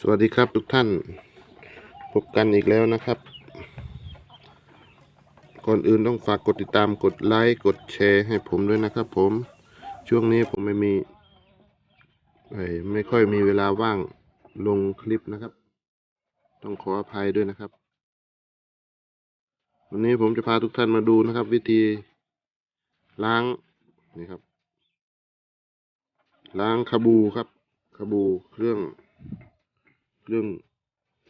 สวัสดีครับทุกท่าน พบกันอีกแล้วนะครับ ก่อนอื่นต้องฝากกดติดตามกดไลค์กดแชร์ให้ผมด้วยนะครับผมช่วงนี้ผมไม่มีไม่ค่อยมีเวลาว่างลงคลิปนะครับ ต้องขออภัยด้วยนะครับ วันนี้ผมจะพาทุกท่านมาดูนะครับ วิธีล้างนี่ครับ ล้างคาบูครับคาบูเครื่อง เรื่อง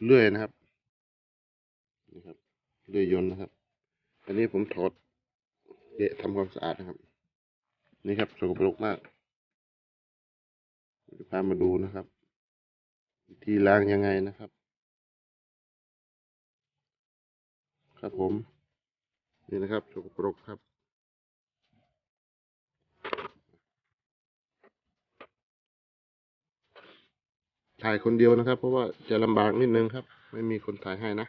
เลื่อยนะครับนี่ครับเลื่อยยนต์นะครับ อันนี้ผมถอดเกะทำความสะอาดนะครับ นี่ครับสกปรกมากจะพามาดูนะครับวิธีล้างยังไงนะครับ ครับผม นี่นะครับสกปรกครับ ถ่ายคนเดียวนะครับ เพราะว่าจะลำบากนิดนึงครับ ไม่มีคนถ่ายให้นะ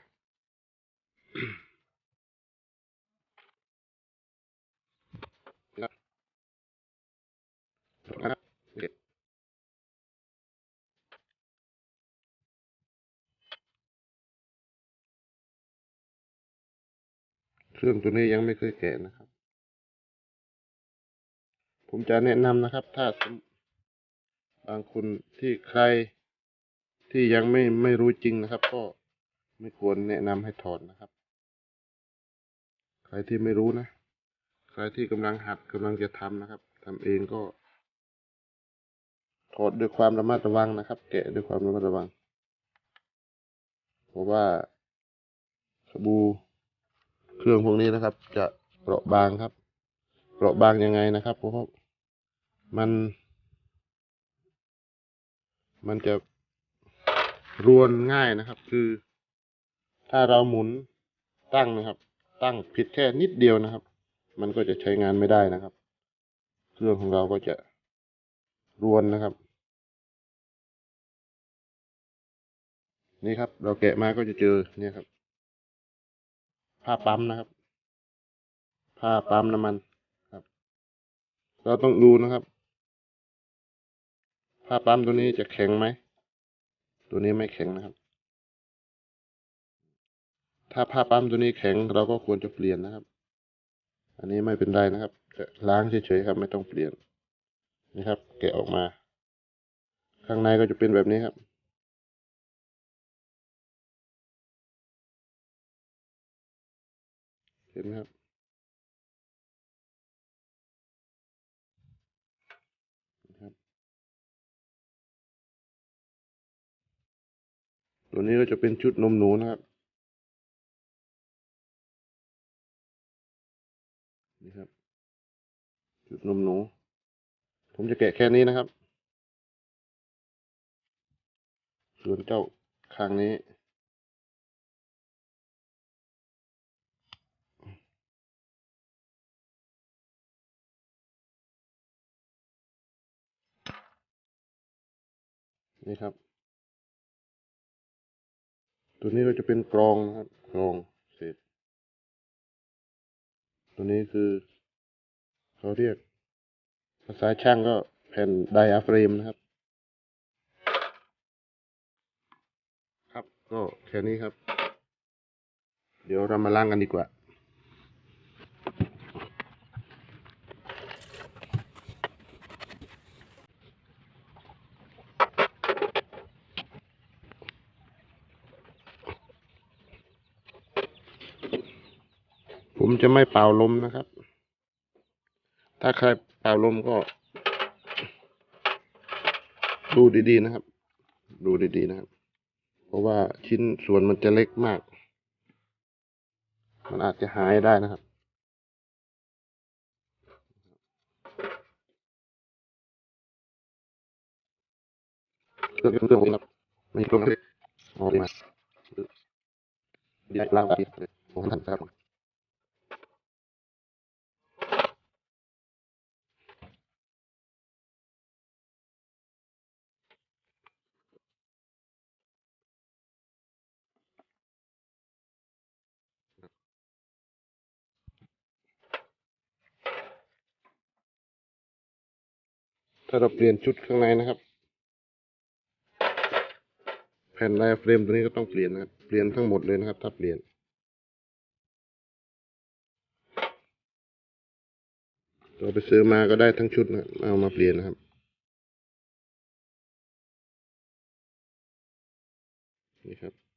เครื่องตัวนี้ยังไม่เคยแกะนะครับ ผมจะแนะนำนะครับ ถ้าบางคนที่ใคร ที่ยังไม่ไม่รู้จริงนะครับ ก็ไม่ควรแนะนำให้ถอดนะครับ ใครที่ไม่รู้นะ ใครที่กำลังหัดกำลังจะทำนะครับทำเองก็ถอดด้วยความระมัดระวังนะครับ แกะด้วยความระมัดระวัง เพราะว่าสบู่เครื่องพวกนี้นะครับ จะเปราะบางครับ เปราะบางยังไงนะครับเพราะมัน มันจะ รวนง่ายนะครับ คือ ถ้าเราหมุนตั้งนะครับ ตั้งผิดแค่นิดเดียวนะครับ มันก็จะใช้งานไม่ได้นะครับ เครื่องของเราก็จะรวนนะครับ นี่ครับ เราแกะมาก็จะเจอเนี่ยครับ ผ้าปั๊มนะครับผ้าปั๊มน้ำมันครับ เราต้องดูนะครับผ้าปั๊มตัวนี้จะแข็งไหม ตัวนี้ไม่แข็งนะครับ ถ้าผ้าปั๊มตัวนี้แข็งเราก็ควรจะเปลี่ยนนะครับ อันนี้ไม่เป็นไรนะครับ จะล้างเฉยๆครับ ไม่ต้องเปลี่ยนนี่ครับ แกะออกมา ข้างในก็จะเป็นแบบนี้ครับเห็นไหมครับ ตัวนี้ก็จะเป็นชุดนมหนูนะครับ นี่ครับ ชุดนมหนู ผมจะแกะแค่นี้นะครับ ส่วนเจ้าข้างนี้นี่ครับ ตัวนี้ก็จะเป็นกรองนะครับกรองเสร็จ ตัวนี้คือเขาเรียก ภาษาช่างก็แผ่นไดอะเฟรมนะครับ ครับก็แค่นี้ครับ เดี๋ยวเรามาล้างกันดีกว่า ผมจะไม่เป่าลมนะครับ ถ้าใครเป่าลมก็ ดูดีๆนะครับ ดูดีๆนะครับ เพราะว่าชิ้นส่วนมันจะเล็กมาก มันอาจจะหายได้นะครับเครื่องเรื่องผมครับไม่เครื่องนะอ๋อดีมาดีล่างดีเลยผมทันครับ ถ้าเราเปลี่ยนชุดข้างในนะครับ แผ่นไดอะเฟรมตัวนี้ก็ต้องเปลี่ยนนะครับ เปลี่ยนทั้งหมดเลยนะครับ ถ้าเปลี่ยน เราไปซื้อมาก็ได้ทั้งชุดนะเอามาเปลี่ยนนะครับ นี่ครับ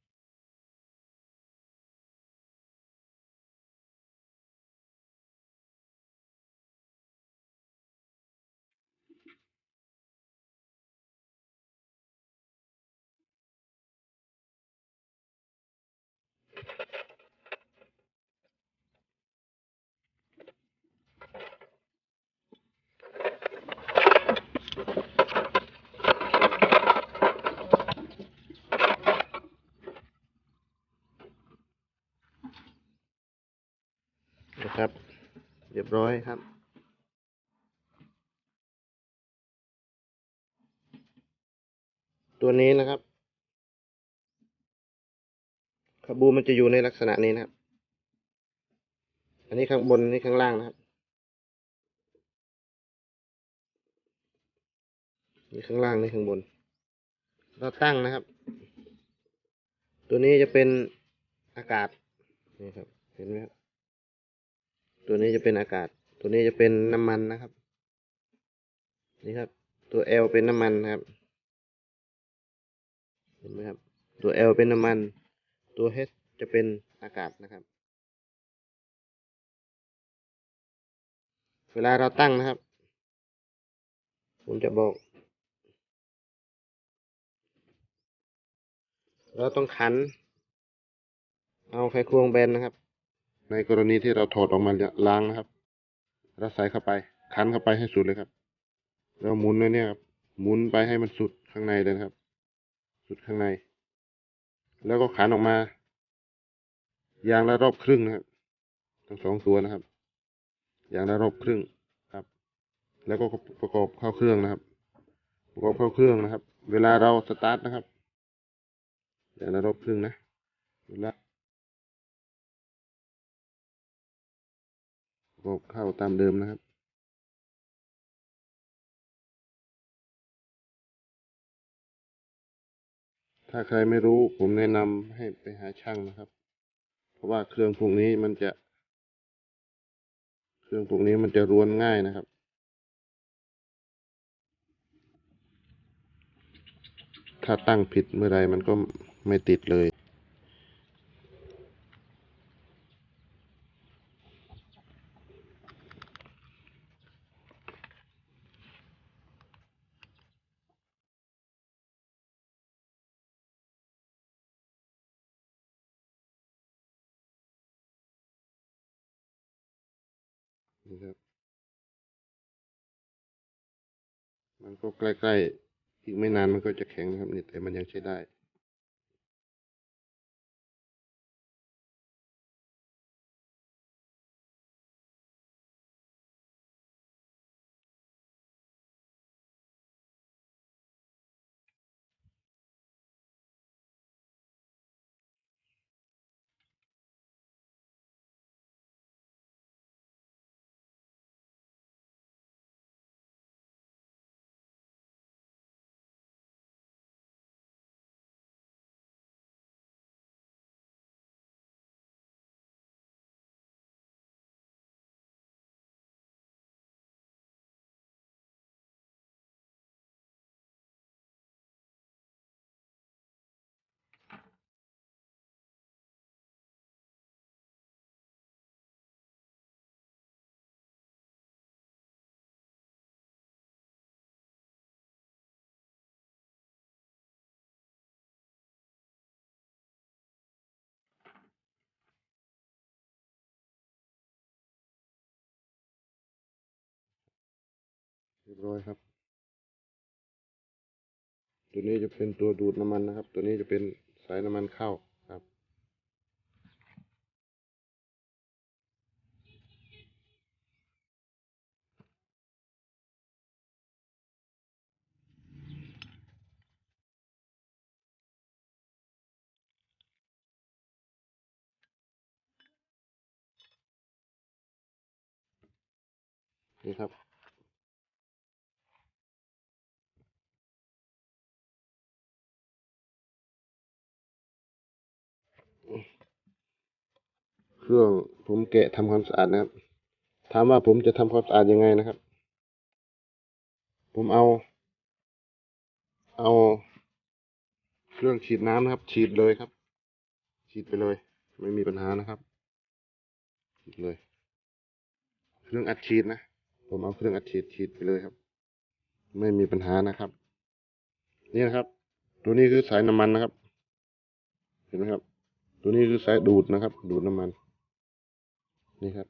เร้อยครับ ตัวนี้นะครับขบูมันจะอยู่ในลักษณะนี้นะครับ อันนี้ข้างบนอันนี้ข้างล่างนะครับ นี่ข้างล่างนี่ข้างบน เราตั้งนะครับ ตัวนี้จะเป็นอากาศ นี่ครับ เห็นไหมครับ ตัวนี้จะเป็นอากาศ ตัวนี้จะเป็นน้ำมันนะครับ นี่ครับ ตัว L เป็นน้ำมันครับเห็นไหมครับ ตัว L เป็นน้ำมัน ตัว H จะเป็นอากาศนะครับ เวลาเราตั้งนะครับ ผมจะบอก เราต้องขัน เอาไขควงแบนนะครับ ในกรณีที่เราถอดออกมาล้างนะครับเราใส่เข้าไปขันเข้าไปให้สุดเลยครับแล้วหมุนไว้เนี่ยครับหมุนไปให้มันสุดข้างในเลยครับ สุดข้างใน แล้วก็ขันออกมายางละรอบครึ่งนะครับทั้งสองตัวนะครับยางละรอบครึ่งครับ แล้วก็ประกอบเข้าเครื่องนะครับ ประกอบเข้าเครื่องนะครับ เวลาเราสตาร์ทนะครับยางละรอบครึ่งนะเวลา กอบเข้าตามเดิมนะครับถ้าใครไม่รู้ผมแนะนำให้ไปหาช่างนะครับ เพราะว่าเครื่องพวกนี้มันจะ เครื่องพวกนี้มันจะรวนง่ายนะครับ ถ้าตั้งผิดเมื่อไรมันก็ไม่ติดเลย นี่ครับ มันก็ใกล้ๆ อีกไม่นานมันก็จะแข็งนะครับนี่แต่มันยังใช้ได้ ร้อยครับ ตัวนี้จะเป็นตัวดูดน้ำมันนะครับ ตัวนี้จะเป็นสายน้ำมันเข้าครับนี่ครับ รื่องผมแกะทำความสะอาดนะครับ ถามว่าผมจะทำความสะอาดยังไงนะครับ ผมเอา เอาเครื่องฉีดน้ำนะครับ ฉีดเลยครับ ฉีดไปเลย ไม่มีปัญหานะครับ ฉีดเลย เครื่องอัดฉีดนะ ผมเอาเครื่องอัดฉีดฉีดไปเลยครับ ไม่มีปัญหานะครับ นี่นะครับ ตัวนี้คือสายน้ำมันนะครับ เห็นไหมครับ ตัวนี้คือสายดูดนะครับ ดูดน้ำมัน นี่ครับ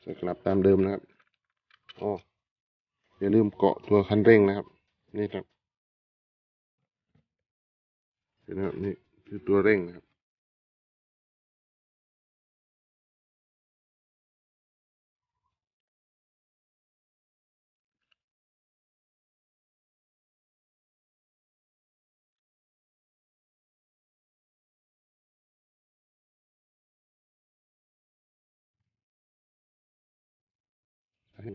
ใส่กลับตามเดิมนะครับอ๋ออย่าลืมเกาะตัวคันเร่งนะครับ นี่ครับเห็นไหมครับนี่คือตัวเร่งนะครับ เห็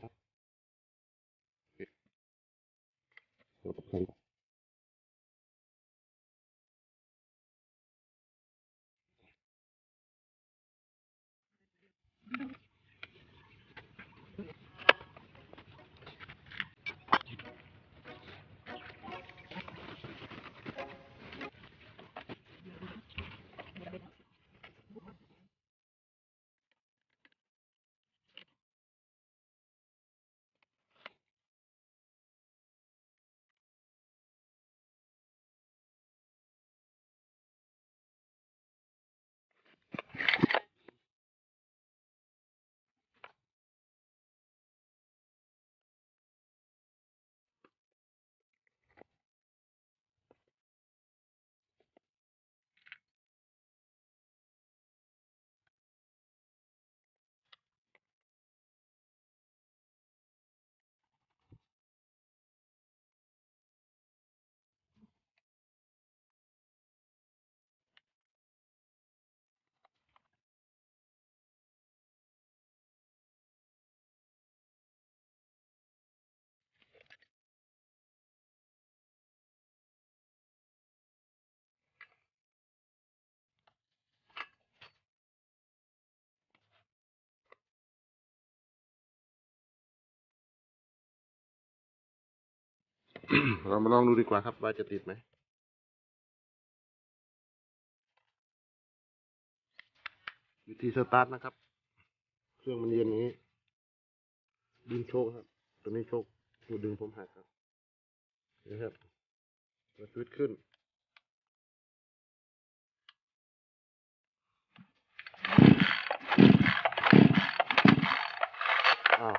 เรามาลองดูดีกว่าครับว่าจะติดไหมวิธีสตาร์ทนะครับ เครื่องมันเย็นอย่างนี้ ดึงโชคครับ ตัวนี้โชคตัวดึงผมหักครับนะครับมาสวิตช์ขึ้น อ้าว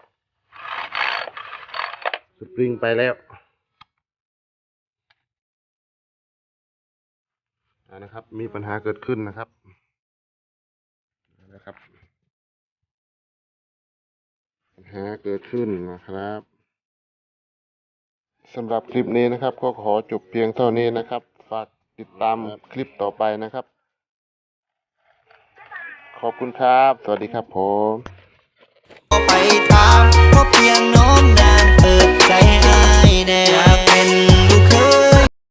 สปริงไปแล้ว นะครับ มีปัญหาเกิดขึ้นนะครับนะครับ ปัญหาเกิดขึ้นนะครับสำหรับคลิปนี้นะครับ ก็ขอจบเพียงเท่านี้นะครับ ฝากติดตามคลิปต่อไปนะครับ ขอบคุณครับ สวัสดีครับผมก็ไปตามเพราะเพียงโน้มน้ามเปิดใจให้อายแน่อยากเป็น